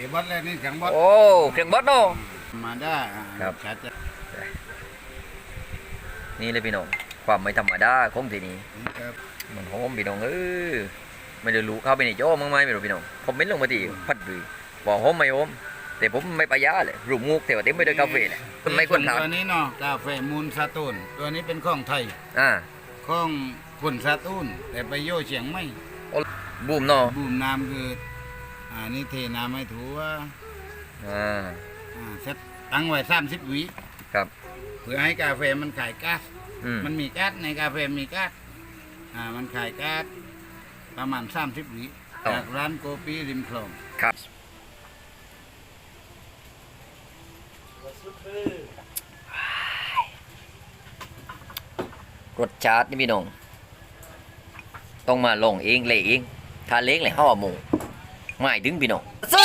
เดี๋ยวบอสแล้วนี่เสียงบอสโอ้เครื่องบดเนาะมาได้อ่าครับชัดจะนี่เลยพี่น้องความไม่ธรรมดาของที่นี่ครับมันหอมพี่น้องเออไม่ได้รู้เข้าไปในโจ้มั้งไหมไม่รู้พี่น้องคอมเมนต์ลงมาดิพัดบือบอกหอมไม่หอมแต่ผมไม่ปะยาเลยรูปงูกแต่ว่าเต็มไปด้วยกาแฟเลยมันไม่ควรทานตัวนี้เนาะกาแฟมูลซาตูนตัวนี้เป็นของไทยอ่าของคนซาตูนแต่ไปโย่เฉียงไม่บูมเนาะบูมน้ำคือ อ่านี่เทน้ำให้ถูว่าอ่าอ่าเซตตั้งไว้สามสิบวิครับ เพื่อให้กาแฟมันขายก๊าซอืมมันมีก๊าซในกาแฟมีก๊าซอ่ามันขายก๊าซประมาณสามสิบวิจากร้านโกปีริมคลอง ครับ รสชาตินี่พี่น้อง ต้องมาลองเองเลยเองถ้าเล้งเลยห้าหมู mày đứng Pino. Xuất